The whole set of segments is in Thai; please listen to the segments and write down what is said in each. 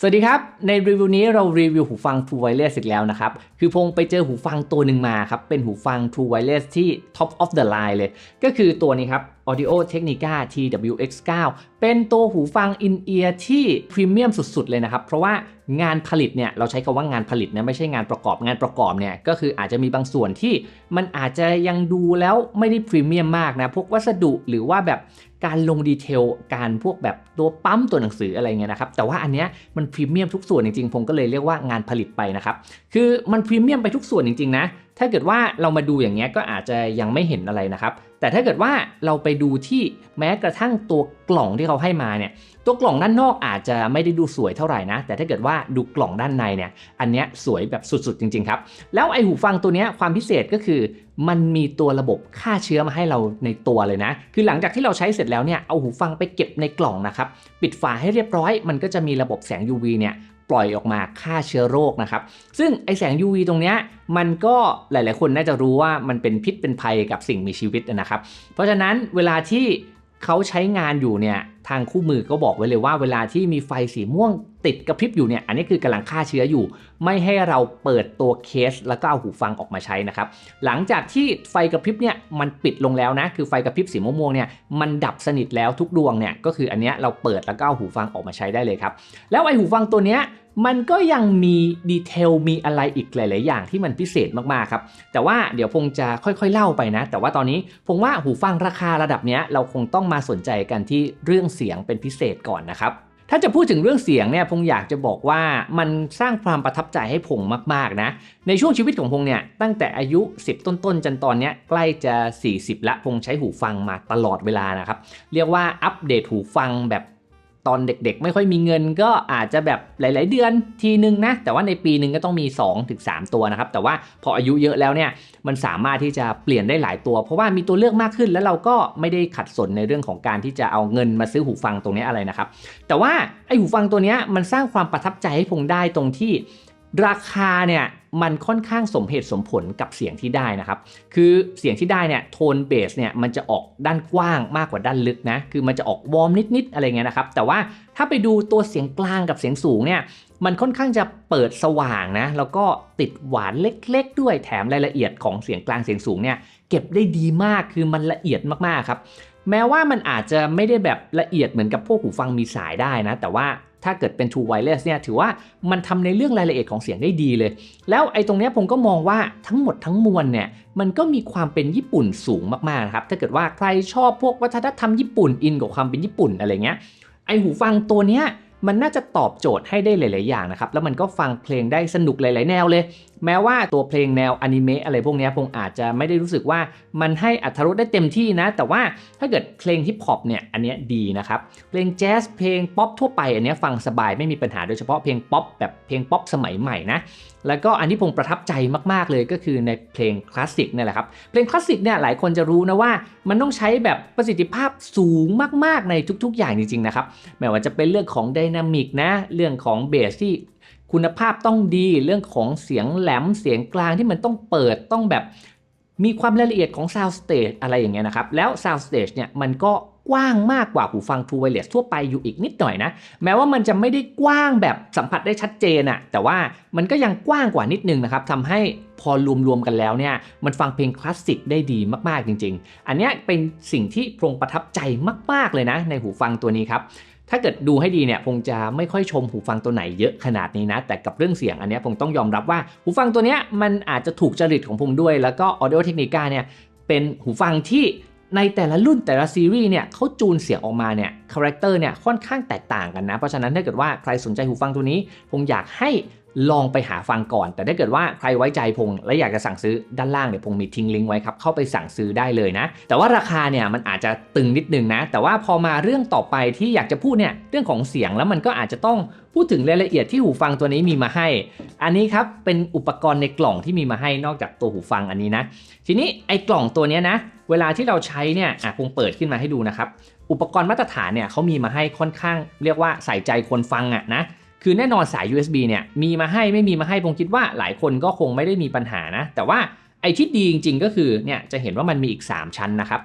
สวัสดีครับ ในรีวิวนี้เรารีวิวหูฟัง True Wireless อีกแล้วนะครับ คือพงไปเจอหูฟังตัวหนึ่งมาครับ เป็นหูฟัง True Wireless ที่ Top of the line เลย ก็คือตัวนี้ครับ Audio Technica TWX9 เป็นตัวหูฟัง in-ear ที่พรีเมียมสุด ๆ เลยนะครับ เพราะว่างานผลิตเนี่ยเราใช้คำว่างานผลิตนะไม่ใช่งานประกอบงานประกอบเนี่ยก็คืออาจจะมีบางส่วนที่มันอาจจะยังดูแล้วไม่ได้พรีเมียมมากนะพวกวัสดุหรือว่าแบบการลงดีเทลการพวกแบบตัวปั๊มตัวหนังสืออะไรเงี้ยนะครับแต่ว่าอันเนี้ยมันพรีเมียมทุกส่วนจริงๆผมก็เลยเรียกว่างานผลิตไปนะครับคือมันพรีเมียมไปทุกส่วนจริงๆนะถ้าเกิดว่าเรามาดูอย่างเงี้ยก็อาจจะยังไม่เห็นอะไรนะครับ แต่ถ้าเกิดว่าเราไปดูที่แม้กระทั่งตัวกล่องที่เขาให้มาเนี่ยตัวกล่องด้านนอกอาจจะไม่ได้ดูสวยเท่าไหร่นะ แต่ถ้าเกิดว่าดูกล่องด้านในเนี่ยอันเนี้ยสวยแบบสุดๆจริงๆครับ แล้วไอหูฟังตัวเนี้ยความพิเศษก็คือ มันมีตัวระบบฆ่าเชื้อมาให้เราในตัวเลยนะ คือหลังจากที่เราใช้เสร็จแล้วเนี่ยเอาหูฟังไปเก็บในกล่องนะครับ ปิดฝาให้เรียบร้อย มันก็จะมีระบบแสง UV เนี่ย ปล่อยออกมาฆ่าเชื้อโรคนะครับ ซึ่งไอแสง UV ตรงเนี้ยมันก็หลาย ๆ คนน่าจะรู้ว่ามันเป็นพิษเป็นภัยกับสิ่งมีชีวิตนะครับ เพราะฉะนั้นเวลาที่ เขาใช้งานอยู่เนี่ยทางคู่มือก็บอกไว้เลยว่าเวลาที่มีไฟสีม่วงติดกระพริบอยู่เนี่ยอันนี้คือกำลังฆ่าเชื้ออยู่ ไม่ให้เราเปิดตัวเคส แล้วก็เอาหูฟังออกมาใช้นะครับหลังจากที่ไฟกระพริบเนี่ยมันปิดลงแล้วนะคือไฟกระพริบสีม่วงเนี่ยมันดับสนิทแล้วทุกดวงเนี่ยก็คืออันเนี้ยเราเปิดแล้วก็เอาหูฟังออกมาใช้ได้เลยครับแล้วไอหูฟังตัวเนี้ย มันก็ยังมีดีเทลมีอะไรอีกหลาย ๆ อย่างที่มันพิเศษมาก ๆ ครับ แต่ว่าเดี๋ยวพงจะค่อย ๆ เล่าไปนะ แต่ว่าตอนนี้พงว่าหูฟังราคาระดับเนี้ยเราคงต้องมาสนใจกันที่เรื่องเสียงเป็นพิเศษก่อนนะครับถ้าจะพูดถึงเรื่องเสียงเนี่ยพงอยากจะบอกว่ามันสร้างความประทับใจให้พงมากๆนะ ในช่วงชีวิตของพงเนี่ยตั้งแต่อายุ 10 ต้นๆจนตอนเนี้ยใกล้จะ 40 ละพงใช้หูฟังมาตลอดเวลานะครับ เรียกว่าอัปเดตหูฟังแบบ ตอนเด็กๆ ไม่ค่อยมีเงินก็อาจจะแบบหลาย ๆ เดือนทีนึงนะ แต่ว่าในปีหนึ่งก็ต้องมี 2-3 ตัวนะครับ แต่ว่าพออายุเยอะแล้วเนี่ยมันสามารถที่จะเปลี่ยนได้หลายตัว เพราะว่ามีตัวเลือกมากขึ้นแล้วเราก็ไม่ได้ขัดสนในเรื่องของการที่จะเอาเงินมาซื้อหูฟังตรงนี้อะไรนะครับ แต่ว่าไอหูฟังตัวนี้มันสร้างความประทับใจให้พงได้ตรงที่ ราคาเนี่ยมันค่อนข้างสมเหตุสมผลกับเสียงที่ได้นะครับ คือเสียงที่ได้เนี่ยโทนเบสเนี่ยมันจะออกด้านกว้างมากกว่าด้านลึกนะ คือมันจะออกวอร์มนิดๆอะไรเงี้ยนะครับ แต่ว่าถ้าไปดูตัวเสียงกลางกับเสียงสูงเนี่ยมันค่อนข้างจะเปิดสว่างนะ แล้วก็ติดหวานเล็ก ๆ ด้วยแถมรายละเอียดของเสียงกลางเสียงสูงเนี่ยเก็บได้ดีมากคือมันละเอียดมากๆครับแม้ว่ามันอาจจะไม่ได้แบบละเอียดเหมือนกับพวกหูฟังมีสายได้นะ แต่ว่า ถ้าเกิดเป็น True Wireless เนี่ยถือว่ามันทำในเรื่องรายละเอียดของเสียงได้ดีเลย แล้วไอ้ตรงเนี้ยผมก็มองว่าทั้งหมดทั้งมวลเนี่ยมันก็มีความเป็นญี่ปุ่นสูงมากๆนะครับถ้าเกิดว่าใครชอบพวกวัฒนธรรมญี่ปุ่นอินกับความเป็นญี่ปุ่นอะไรเงี้ยไอหูฟังตัวเนี้ยมันน่าจะตอบโจทย์ให้ได้หลาย ๆ อย่างนะครับ แล้วมันก็ฟังเพลงได้สนุกหลาย ๆ แนวเลย แม้ว่าตัวเพลงแนวอนิเมะอะไรพวกนี้คงอาจจะไม่ได้รู้สึกว่ามันให้อัธรสได้เต็มที่นะ แต่ว่าถ้าเกิดเพลงฮิปฮอปเนี่ยอันนี้ดีนะครับ เพลงแจ๊สเพลงป๊อปทั่วไปอันนี้ฟังสบายไม่มีปัญหาโดยเฉพาะเพลงป๊อปแบบเพลงป๊อปสมัยใหม่นะแล้วก็อันที่ผมประทับใจมากๆเลยก็คือในเพลงคลาสสิกนี่แหละครับ เพลงคลาสสิกเนี่ยหลายคนจะรู้นะว่ามันต้องใช้แบบประสิทธิภาพสูงมากๆในทุกๆ อย่างจริงๆนะครับไม่ว่าจะเป็นเรื่องของไดนามิกนะ เรื่องของเบสที่ คุณภาพต้องดีเรื่องของเสียงแหลมเสียงกลางที่มันต้องเปิดต้องแบบมีความละเอียดของ Sound Stage อะไรอย่างเงี้ยนะครับ แล้ว Sound Stage เนี่ยมันก็กว้างมากกว่าหูฟัง True Wireless ทั่วไปอยู่อีกนิดหน่อยนะ แม้ว่ามันจะไม่ได้กว้างแบบสัมผัสได้ชัดเจนอะแต่ว่ามันก็ยังกว้างกว่านิดนึงนะครับทำให้พอรวมๆกันแล้วเนี่ยมันฟังเพลงคลาสสิกได้ดีมากๆจริง ๆ อันนี้เป็นสิ่งที่พรงประทับใจมาก ๆเลยนะในหูฟังตัวนี้ครับ ถ้าเกิดดูให้ดีเนี่ยคงจะไม่ค่อยชมหูฟังตัวไหนเยอะขนาดนี้นะ แต่กับเรื่องเสียงอันนี้ผมต้องยอมรับว่าหูฟังตัวนี้มันอาจจะถูกจริตของผมด้วย แล้วก็ Audio Technica เนี่ยเป็นหูฟังที่ในแต่ละรุ่นแต่ละซีรีส์เนี่ยเขาจูนเสียงออกมาเนี่ยคาแรคเตอร์เนี่ยค่อนข้างแตกต่างกันนะ เพราะฉะนั้นถ้าเกิดว่าใครสนใจหูฟังตัวนี้ ผมอยากให้ ลองไปหาฟังก่อน แต่ถ้าเกิดว่าใครไว้ใจพงและอยากจะสั่งซื้อด้านล่างเนี่ยพงมีทิ้งลิงก์ไว้ครับเข้าไปสั่งซื้อได้เลยนะ แต่ว่าราคาเนี่ยมันอาจจะตึงนิดนึงนะ แต่ว่าพอมาเรื่องต่อไปที่อยากจะพูดเนี่ยเรื่องของเสียงแล้วมันก็อาจจะต้องพูดถึงรายละเอียดที่หูฟังตัวนี้มีมาให้ อันนี้ครับเป็นอุปกรณ์ในกล่องที่มีมาให้นอกจากตัวหูฟังอันนี้นะ ทีนี้ไอ้กล่องตัวนี้นะ เวลาที่เราใช้เนี่ยอะคงเปิดขึ้นมาให้ดูนะครับอุปกรณ์มาตรฐานเนี่ยเขามีมาให้ค่อนข้างเรียกว่าใส่ใจคนฟังอะนะ คือแน่นอนสาย USB เนี่ยมีมาให้ไม่มีมาให้ผมคิดว่าหลายคนก็คงไม่ได้มีปัญหานะ แต่ว่าไอ้ที่ดีจริง ๆ ก็คือเนี่ยจะเห็นว่ามันมีอีก 3 ชั้นนะครับ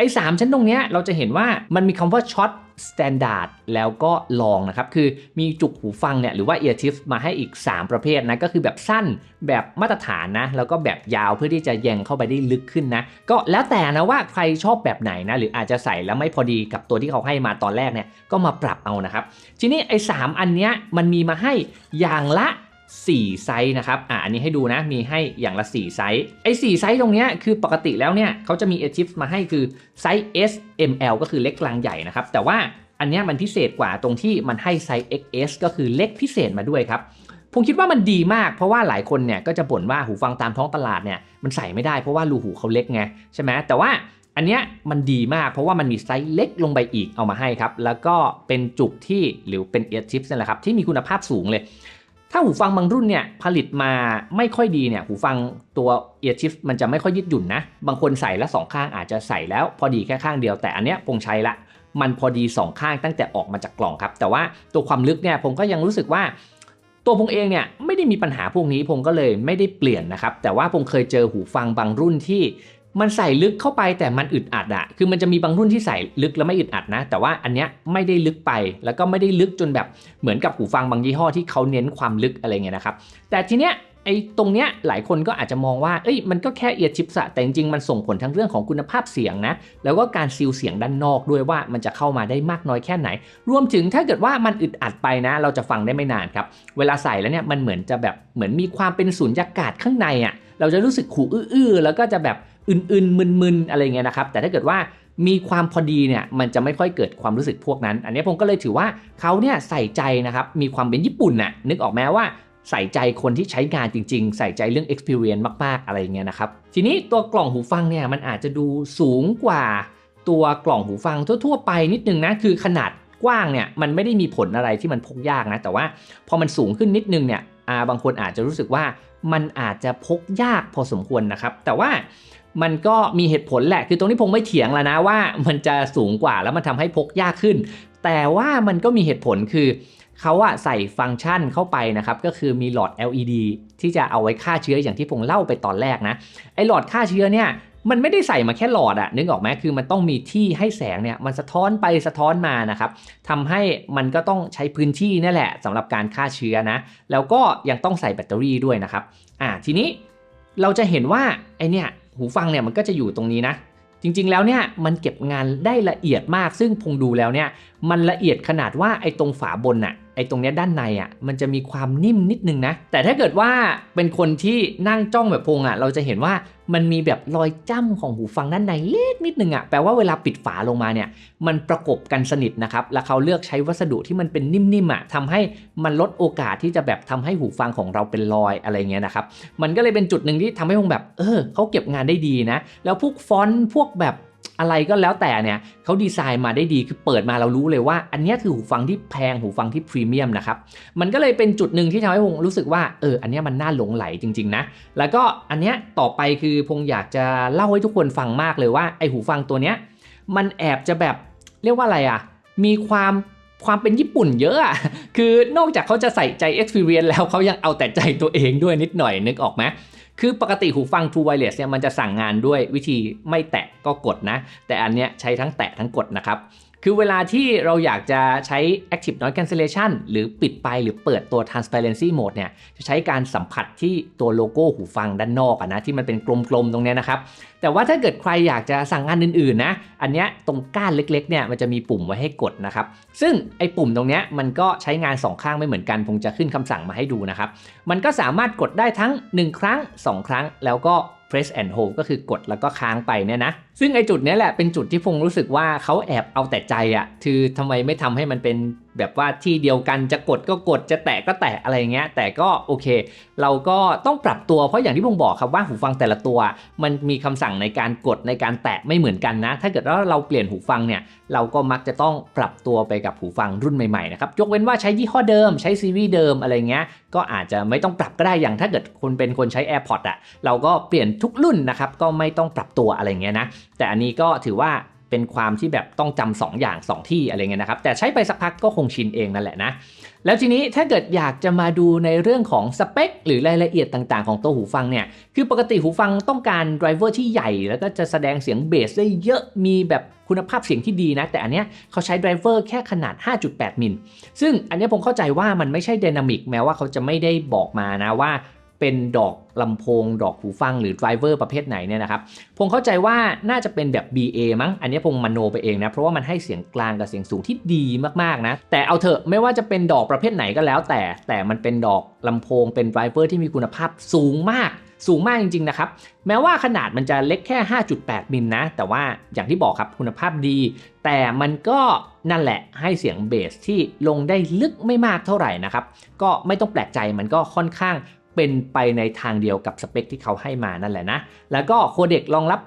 ไอ้สามชั้นตรงเนี้ยเราจะเห็นว่ามันมีคำว่าช็อต standard แล้วก็ลองนะครับ คือมีจุกหูฟังเนี่ยหรือว่า ear tips มาให้อีก 3 ประเภทนะ ก็คือแบบสั้นแบบมาตรฐานนะ แล้วก็แบบยาวเพื่อที่จะแยงเข้าไปได้ลึกขึ้นนะ ก็แล้วแต่นะว่าใครชอบแบบไหนนะ หรืออาจจะใส่แล้วไม่พอดีกับตัวที่เขาให้มาตอนแรกเนี่ยก็มาปรับเอานะครับ ทีนี้ไอ้สอันเนี้ยมันมีมาให้อย่างละ 4 ไซส์นะครับ อ่าอันนี้ให้ดูนะ มีให้อย่างละ 4 ไซส์ ไอ้4ไซส์ตรงเนี้ยคือปกติแล้วเนี่ยเขาจะมี a อ i p มาให้คือไซส์ S M L ก็คือเล็กกลางใหญ่นะครับ แต่ว่าอันนี้มันพิเศษกว่าตรงที่มันให้ไซส์ XS ก็คือเล็กพิเศษมาด้วยครับผมคิดว่ามันดีมากเพราะว่าหลายคนเนี่ยก็จะบ่นว่าหูฟังตามท้องตลาดเนี่ยมันใส่ไม่ได้เพราะว่ารูหูเขาเล็กไงใช่ไหมแต่ว่าอันเนี้ยมันดีมากเพราะว่ามันมีไซส์เล็กลงไปอีกเอามาให้ครับ แล้วก็เป็นจุกที่หรือเป็น ear tips นั่นแหละครับที่มีคุณภาพสูงเลย ถ้าหูฟังบางรุ่นเนี่ยผลิตมาไม่ค่อยดีเนี่ยหูฟังตัว ear tips มันจะไม่ค่อยยืดหยุ่นนะ บางคนใส่แล้วสองข้างอาจจะใส่แล้วพอดีแค่ข้างเดียวแต่อันเนี้ยผมใช้ละ มันพอดี 2 ข้างตั้งแต่ออกมาจากกล่องครับ แต่ว่าตัวความลึกเนี่ยผมก็ยังรู้สึกว่า ตัวผมเองเนี่ยไม่ได้มีปัญหาพวกนี้ผมก็เลยไม่ได้เปลี่ยนนะครับแต่ว่าผมเคยเจอหูฟังบางรุ่นที่ มันใส่ลึกเข้าไปแต่มันอึดอัดอะคือมันจะมีบางรุ่นที่ใส่ลึกแล้วไม่อึดอัดนะ แต่ว่าอันเนี้ยไม่ได้ลึกไป แล้วก็ไม่ได้ลึกจนแบบเหมือนกับหูฟังบางยี่ห้อที่เขาเน้นความลึกอะไรเงี้ยนะครับ แต่ทีเนี้ยไอ้ตรงเนี้ยหลายคนก็อาจจะมองว่า เอ้ย มันก็แค่เอียร์ชิปส์แต่จริงๆ มันส่งผลทั้งเรื่องของคุณภาพเสียงนะ แล้วก็การซีลเสียงด้านนอกด้วยว่ามันจะเข้ามาได้มากน้อยแค่ไหน รวมถึงถ้าเกิดว่ามันอึดอัดไปนะ เราจะฟังได้ไม่นานครับ เวลาใส่แล้วเนี่ย มันเหมือนจะแบบ เหมือนมีความเป็นสุญญากาศข้างในอะ่ะ เราจะรู้สึกขู่อื้อๆ แล้วก็จะแบบ อื่นๆมึนๆอะไรเงี้ยนะครับ แต่ถ้าเกิดว่ามีความพอดีเนี่ยมันจะไม่ค่อยเกิดความรู้สึกพวกนั้น อันนี้ผมก็เลยถือว่าเขาเนี่ยใส่ใจนะครับมีความเป็นญี่ปุ่นน่ะนึกออกไหมว่าใส่ใจคนที่ใช้งานจริง ๆ ใส่ใจเรื่อง experience มาก ๆ อะไรเงี้ยนะครับ ทีนี้ตัวกล่องหูฟังเนี่ยมันอาจจะดูสูงกว่าตัวกล่องหูฟังทั่ว ๆ ไปนิดนึงนะ คือขนาดกว้างเนี่ยมันไม่ได้มีผลอะไรที่มันพกยากนะ แต่ว่าพอมันสูงขึ้นนิดนึงเนี่ยาบางคนอาจจะรู้สึกว่ามันอาจจะพกยากพอสมควรนะครับ แต่ว่า มันก็มีเหตุผลแหละ คือตรงนี้ผมไม่เถียงแล้วนะว่ามันจะสูงกว่าแล้วมันทำให้พกยากขึ้น แต่ว่ามันก็มีเหตุผลคือเขาอะใส่ฟังก์ชันเข้าไปนะครับ ก็คือมีหลอด LED ที่จะเอาไว้ฆ่าเชื้ออย่างที่ผมเล่าไปตอนแรกนะ ไอหลอดฆ่าเชื้อเนี่ยมันไม่ได้ใส่มาแค่หลอดอะนึกออกไหมคือมันต้องมีที่ให้แสงเนี่ยมันสะท้อนไปสะท้อนมานะครับทำให้มันก็ต้องใช้พื้นที่นั่แหละสำหรับการฆ่าเชื้อนะ แล้วก็ยังต้องใส่แบตเตอรี่ด้วยนะครับ อ่าทีนี้เราจะเห็นว่าไอเนี่ย หูฟังเนี่ยมันก็จะอยู่ตรงนี้นะ จริงๆแล้วเนี่ยมันเก็บงานได้ละเอียดมาก ซึ่งพงดูแล้วเนี่ยมันละเอียดขนาดว่าไอ้ตรงฝาบนน่ะ ตรงเนี้ยด้านในอะมันจะมีความนิ่มนิดนึงนะ แต่ถ้าเกิดว่าเป็นคนที่นั่งจ้องแบบพงอะเราจะเห็นว่ามันมีแบบรอยจ้ำของหูฟังด้านในเล็กนิดนึงอะแปลว่าเวลาปิดฝาลงมาเนี่ยมันประกบกันสนิทนะครับแล้วเขาเลือกใช้วัสดุที่มันเป็นนิ่มๆอะทำให้มันลดโอกาสที่จะแบบทำให้หูฟังของเราเป็นรอยอะไรเงี้ยนะครับมันก็เลยเป็นจุดหนึ่งที่ทำให้พงแบบเออเขาเก็บงานได้ดีนะ แล้วพวกฟอนต์พวกแบบ อะไรก็แล้วแต่เนี่ยเขาดีไซน์มาได้ดีคือเปิดมาเรารู้เลยว่า อันนี้คือหูฟังที่แพงหูฟังที่พรีเมียมนะครับมันก็เลยเป็นจุดหนึ่งที่ทำให้พงรู้สึกว่าเอออันนี้มันน่าหลงไหลจริงๆนะแล้วก็อันนี้ต่อไปคือพงอยากจะเล่าให้ทุกคนฟังมากเลยว่าไอหูฟังตัวเนี้ยมันแอบจะแบบเรียกว่าอะไรอะมีความ ความเป็นญี่ปุ่นเยอะอะคือนอกจากเขาจะใส่ใจ experience แล้วเขายังเอาแต่ใจตัวเองด้วยนิดหน่อยนึกออกไหมคือปกติหูฟัง True Wireless เนี่ยมันจะสั่งงานด้วยวิธีไม่แตะก็กดนะ แต่อันเนี้ยใช้ทั้งแตะทั้งกดนะครับ คือเวลาที่เราอยากจะใช้ Active Noise Cancellation หรือปิดไปหรือเปิดตัว Transparency Mode เนี่ยจะใช้การสัมผัสที่ตัวโลโก้หูฟังด้านนอกอะนะที่มันเป็นกลมๆตรงนี้นะครับแต่ว่าถ้าเกิดใครอยากจะสั่งงานอื่นๆนะ อันเนี้ยตรงก้านเล็กๆเนี่ยมันจะมีปุ่มไว้ให้กดนะครับ ซึ่งไอ้ปุ่มตรงเนี้ยมันก็ใช้งาน 2 ข้างไม่เหมือนกัน ผมจะขึ้นคำสั่งมาให้ดูนะครับ มันก็สามารถกดได้ทั้ง 1 ครั้ง 2 ครั้ง แล้วก็ press and hold ก็คือกดแล้วก็ค้างไปเนี่ยนะ ซึ่งไอ้จุดนี้แหละเป็นจุดที่พงรู้สึกว่าเขาแอบเอาแต่ใจอะ่ะคือทำไมไม่ทำให้มันเป็นแบบว่าที่เดียวกันจะกดก็กดจะแตะก็แตะอะไรเงี้ย แต่ก็โอเค เราก็ต้องปรับตัวเพราะอย่างที่ผมบอกครับว่าหูฟังแต่ละตัว มันมีคำสั่งในการกดในการแตะไม่เหมือนกันนะ ถ้าเกิดว่าเราเปลี่ยนหูฟังเนี่ยเราก็มักจะต้องปรับตัวไปกับหูฟังรุ่นใหม่ๆนะครับยกเว้นว่าใช้ยี่ห้อเดิม ใช้ซีรีส์เดิมอะไรเงี้ยก็อาจจะไม่ต้องปรับก็ได้อย่างถ้าเกิดคนเป็นคนใช้ AirPods อะเราก็เปลี่ยนทุกรุ่นนะครับก็ไม่ต้องปรับตัวอะไรเงี้ยนะแต่อันนี้ก็ถือว่า เป็นความที่แบบต้องจำสองอย่าง 2 ที่อะไรเงี้ยนะครับ แต่ใช้ไปสักพักก็คงชินเองนั่นแหละนะ แล้วทีนี้ถ้าเกิดอยากจะมาดูในเรื่องของสเปค หรือรายละเอียดต่างๆ ของตัวหูฟังเนี่ย คือปกติหูฟังต้องการไดรเวอร์ที่ใหญ่ แล้วก็จะแสดงเสียงเบสได้เยอะ มีแบบคุณภาพเสียงที่ดีนะ แต่อันเนี้ยเขาใช้ไดรเวอร์แค่ขนาด 5.8 มิล ซึ่งอันเนี้ยผมเข้าใจว่ามันไม่ใช่ไดนามิกแม้ว่าเขาจะไม่ได้บอกมานะว่า เป็นดอกลำโพง ดอกหูฟังหรือไดรเวอร์ประเภทไหนเนี่ยนะครับผมเข้าใจว่าน่าจะเป็นแบบ BA มั้ง อันนี้ผมมโนไปเองนะ เพราะว่ามันให้เสียงกลางกับเสียงสูงที่ดีมากๆนะ แต่เอาเถอะไม่ว่าจะเป็นดอกประเภทไหนก็แล้ว แต่แต่มันเป็นดอกลำโพงเป็นไดรเวอร์ที่มีคุณภาพสูงมากสูงมากจริง ๆ นะครับ แม้ว่าขนาดมันจะเล็กแค่ 5.8 มิลนะ แต่ว่าอย่างที่บอกครับคุณภาพดี แต่มันก็นั่นแหละให้เสียงเบสที่ลงได้ลึกไม่มากเท่าไหร่นะครับ ก็ไม่ต้องแปลกใจมันก็ค่อนข้าง เป็นไปในทางเดียวกับสเปคที่เขาให้มานั่นแหละนะ แล้วก็โคเด็กรองรับ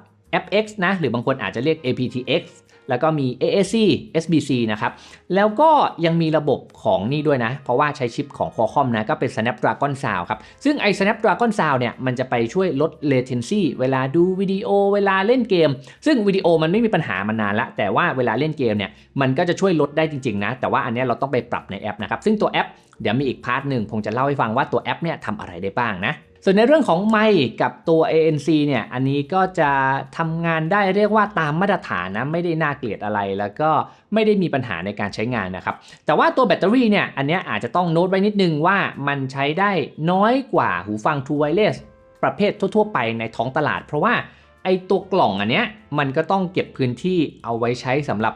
FX นะ หรือบางคนอาจจะเรียก aptX แล้วก็มี AAC SBC นะครับ แล้วก็ยังมีระบบของนี่ด้วยนะ เพราะว่าใช้ชิปของ Qualcomm นะ ก็เป็น Snapdragon Sound ครับ ซึ่งไอ้ Snapdragon Sound เนี่ย มันจะไปช่วยลด latency เวลาดูวิดีโอ เวลาเล่นเกม ซึ่งวิดีโอมันไม่มีปัญหามานานละ แต่ว่าเวลาเล่นเกมเนี่ย มันก็จะช่วยลดได้จริงๆนะ แต่ว่าอันนี้เราต้องไปปรับในแอปนะครับ ซึ่งตัวแอป เดี๋ยวมีอีกพาร์ทหนึ่งผมจะเล่าให้ฟังว่าตัวแอปเนี่ยทำอะไรได้บ้างนะ ส่วนในเรื่องของไมค์กับตัว ANC เนี่ยอันนี้ก็จะทำงานได้เรียกว่าตามมาตรฐานนะไม่ได้น่าเกลียดอะไร แล้วก็ไม่ได้มีปัญหาในการใช้งานนะครับ แต่ว่าตัวแบตเตอรี่เนี่ยอันนี้อาจจะต้องโน้ตไว้นิดนึงว่ามันใช้ได้น้อยกว่าหูฟัง True Wireless ประเภททั่ว ๆ ไปในท้องตลาด เพราะว่าไอตัวกล่องอันเนี้ยมันก็ต้องเก็บพื้นที่เอาไว้ใช้สำหรับ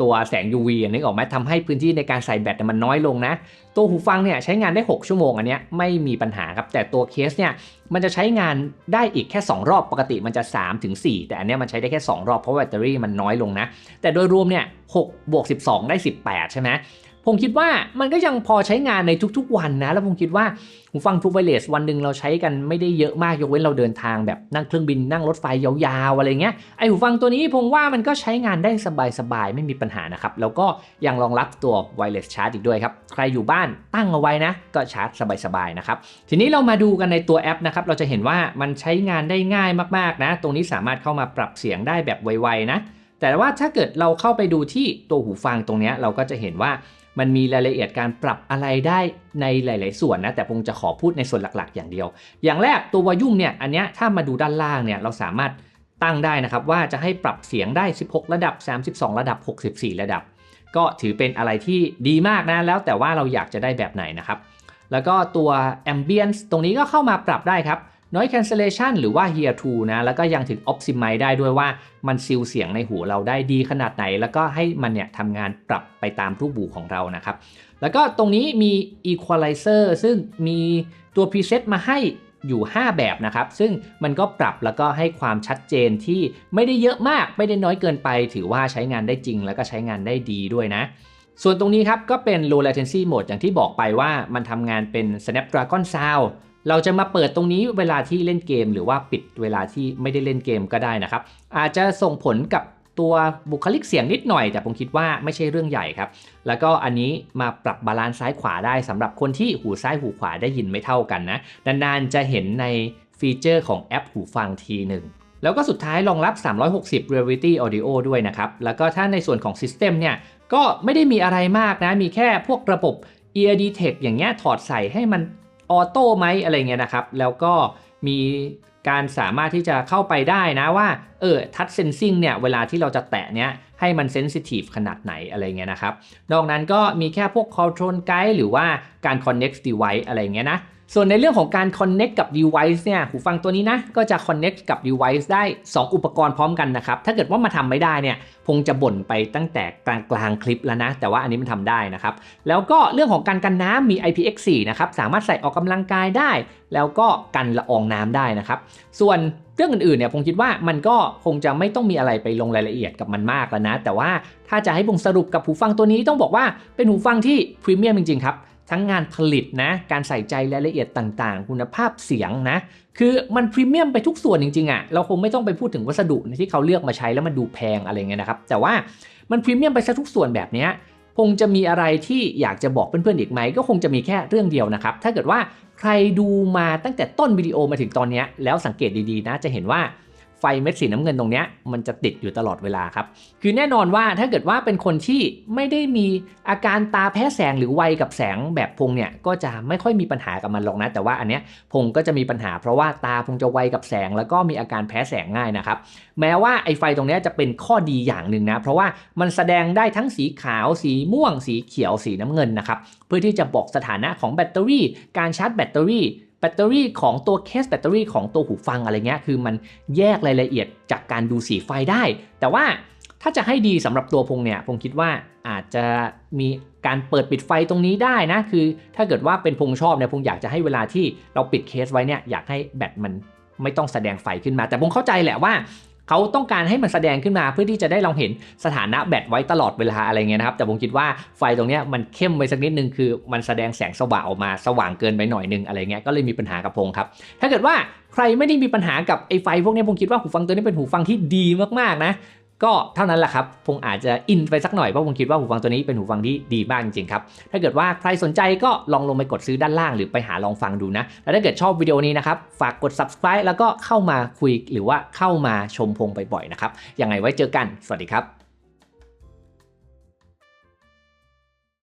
ตัวแสง UV นึกออกไหมทำให้พื้นที่ในการใส่แบตมันน้อยลงนะ ตัวหูฟังเนี่ยใช้งานได้ 6 ชั่วโมงอันเนี้ยไม่มีปัญหาครับ แต่ตัวเคสเนี่ยมันจะใช้งานได้อีกแค่ 2 รอบปกติมันจะ3ถึง4แต่อันเนี้ยมันใช้ได้แค่ 2 รอบเพราะแบตเตอรี่มันน้อยลงนะ แต่โดยรวมเนี่ย6บวก12 ได้ 18 ใช่ไหม ผมคิดว่ามันก็ยังพอใช้งานในทุกๆวันนะ แล้วผมคิดว่าหูฟัง True Wireless วันหนึ่งเราใช้กันไม่ได้เยอะมากยกเว้นเราเดินทางแบบนั่งเครื่องบินนั่งรถไฟยาวๆอะไรเงี้ยไอหูฟังตัวนี้ผมว่ามันก็ใช้งานได้สบายๆไม่มีปัญหานะครับ แล้วก็ยังรองรับตัว Wireless Charge อีกด้วยครับ ใครอยู่บ้านตั้งเอาไว้นะ ก็ชาร์จสบายๆนะครับ ทีนี้เรามาดูกันในตัวแอปนะครับเราจะเห็นว่ามันใช้งานได้ง่ายมากๆนะ ตรงนี้สามารถเข้ามาปรับเสียงได้แบบไวๆนะแต่ว่าถ้าเกิดเราเข้าไปดูที่ตัวหูฟังตรงนี้เราก็จะเห็นว่า มันมีรายละเอียดการปรับอะไรได้ในหลาย ๆ ส่วนนะ แต่ผมจะขอพูดในส่วนหลัก ๆ อย่างเดียว อย่างแรกตัววายุ่มเนี่ยอันเนี้ยถ้ามาดูด้านล่างเนี่ยเราสามารถตั้งได้นะครับว่าจะให้ปรับเสียงได้ 16 ระดับ 32 ระดับ 64 ระดับ ก็ถือเป็นอะไรที่ดีมากนะแล้วแต่ว่าเราอยากจะได้แบบไหนนะครับแล้วก็ตัว ambience ตรงนี้ก็เข้ามาปรับได้ครับ noise cancellation หรือว่า hear to นะแล้วก็ยังถึง optimize ได้ด้วยว่ามันซิลเสียงในหูเราได้ดีขนาดไหน แล้วก็ให้มันเนี่ยทำงานปรับไปตามรูปบูของเรานะครับ แล้วก็ตรงนี้มี equalizer ซึ่งมีตัว preset มาให้อยู่ 5 แบบนะครับ ซึ่งมันก็ปรับแล้วก็ให้ความชัดเจนที่ไม่ได้เยอะมาก ไม่ได้น้อยเกินไป ถือว่าใช้งานได้จริง แล้วก็ใช้งานได้ดีด้วยนะ ส่วนตรงนี้ครับ ก็เป็น low latency mode อย่างที่บอกไปว่ามันทำงานเป็น snapdragon sound เราจะมาเปิดตรงนี้เวลาที่เล่นเกม หรือว่าปิดเวลาที่ไม่ได้เล่นเกมก็ได้นะครับ อาจจะส่งผลกับตัวบุคลิกเสียงนิดหน่อย แต่ผมคิดว่าไม่ใช่เรื่องใหญ่ครับ แล้วก็อันนี้มาปรับบาลานซ์ซ้ายขวาได้สำหรับคนที่หูซ้ายหูขวาได้ยินไม่เท่ากันนะนานๆจะเห็นในฟีเจอร์ของแอปหูฟังทีหนึ่งแล้วก็สุดท้ายรองรับ 360 Reality Audio ด้วยนะครับ แล้วก็ถ้าในส่วนของ System เนี่ย ก็ไม่ได้มีอะไรมากนะ มีแค่พวกระบบ Ear Detect อย่างเงี้ยถอดใส่ให้มัน ออโต้ไหมอะไรเงี้ยนะครับ แล้วก็มีการสามารถที่จะเข้าไปได้นะว่าเออทัชเซนซิงเนี่ยเวลาที่เราจะแตะเนี้ยให้มันเซนซิทีฟขนาดไหนอะไรเงี้ยนะครับ นอกนั้นก็มีแค่พวก Control Guide หรือว่าการ Connect Device อะไรเงี้ยนะ ส่วนในเรื่องของการ connect กับ device เนี่ยหูฟังตัวนี้นะก็จะ connect กับ device ได้ 2 อุปกรณ์พร้อมกันนะครับ ถ้าเกิดว่ามาทำไม่ได้เนี่ยคงจะบ่นไปตั้งแต่กลางกลางคลิปแล้วนะ แต่ว่าอันนี้มันทำได้นะครับ แล้วก็เรื่องของการกันน้ำมี IPX4 นะครับสามารถใส่ออกกำลังกายได้ แล้วก็กันละอองน้ำได้นะครับ ส่วนเรื่องอื่นๆเนี่ยผมคิดว่ามันก็คงจะไม่ต้องมีอะไรไปลงรายละเอียดกับมันมากแล้วนะ แต่ว่าถ้าจะให้ผมสรุปกับหูฟังตัวนี้ต้องบอกว่าเป็นหูฟังที่พรีเมียมจริงๆครับ ทั้งงานผลิตนะการใส่ใจรายละเอียดต่างๆ คุณภาพเสียงนะคือมันพรีเมียมไปทุกส่วนจริงๆอะ่ะเราคงไม่ต้องไปพูดถึงวัสดุที่เขาเลือกมาใช้แล้วมันดูแพงอะไรเงี้ยนะครับแต่ว่ามันพรีเมียมไปซะทุกส่วนแบบนี้คงจะมีอะไรที่อยากจะบอกเพื่อนๆอีกไหมก็คงจะมีแค่เรื่องเดียวนะครับ ถ้าเกิดว่าใครดูมาตั้งแต่ต้นวิดีโอมาถึงตอนนี้แล้วสังเกตดีๆนะจะเห็นว่า ไฟเม็ดสีน้ำเงินตรงเนี้ยมันจะติดอยู่ตลอดเวลาครับ คือแน่นอนว่าถ้าเกิดว่าเป็นคนที่ไม่ได้มีอาการตาแพ้แสงหรือไวกับแสงแบบพงเนี่ยก็จะไม่ค่อยมีปัญหากับมันหรอกนะ แต่ว่าอันเนี้ยพงก็จะมีปัญหาเพราะว่าตาพงจะไวกับแสง แล้วก็มีอาการแพ้แสงง่ายนะครับ แม้ว่าไอ้ไฟตรงเนี้ยจะเป็นข้อดีอย่างหนึ่งนะ เพราะว่ามันแสดงได้ทั้งสีขาว สีม่วง สีเขียว สีน้ำเงินนะครับ เพื่อที่จะบอกสถานะของแบตเตอรี่ การชาร์จแบตเตอรี่ แบตเตอรี่ของตัวเคสแบตเตอรี่ของตัวหูฟังอะไรเงี้ยคือมันแยกรายละเอียดจากการดูสีไฟได้ แต่ว่าถ้าจะให้ดีสำหรับตัวพงเนี่ยพงคิดว่าอาจจะมีการเปิดปิดไฟตรงนี้ได้นะ คือถ้าเกิดว่าเป็นพงชอบเนี่ยพงอยากจะให้เวลาที่เราปิดเคสไว้เนี่ยอยากให้แบตมันไม่ต้องแสดงไฟขึ้นมา แต่พงเข้าใจแหละว่า เขาต้องการให้มันแสดงขึ้นมาเพื่อที่จะได้เราเห็นสถานะแบตไว้ตลอดเวลาอะไรเงี้ยนะครับแต่ผมคิดว่าไฟตรงเนี้ยมันเข้มไปสักนิดนึงคือ มันแสดงแสงสว่างออกมาสว่างเกินไปหน่อยนึงอะไรเงี้ยก็เลยมีปัญหากับพงครับ ถ้าเกิดว่าใครไม่ได้มีปัญหากับไอ้ไฟพวกนี้ผมคิดว่าหูฟังตัวนี้เป็นหูฟังที่ดีมากๆนะ ก็เท่านั้นแหละครับพงอาจจะอินไปสักหน่อยเพราะผมคิดว่าหูฟังตัวนี้เป็นหูฟังที่ดีมากจริงๆครับถ้าเกิดว่าใครสนใจก็ลองลงไปกดซื้อด้านล่างหรือไปหาลองฟังดูนะแล้วถ้าเกิดชอบวิดีโอนี้นะครับฝากกด subscribe แล้วก็เข้ามาคุยหรือว่าเข้ามาชมพงบ่อยๆนะครับยังไงไว้เจอกันสวัสดีครับ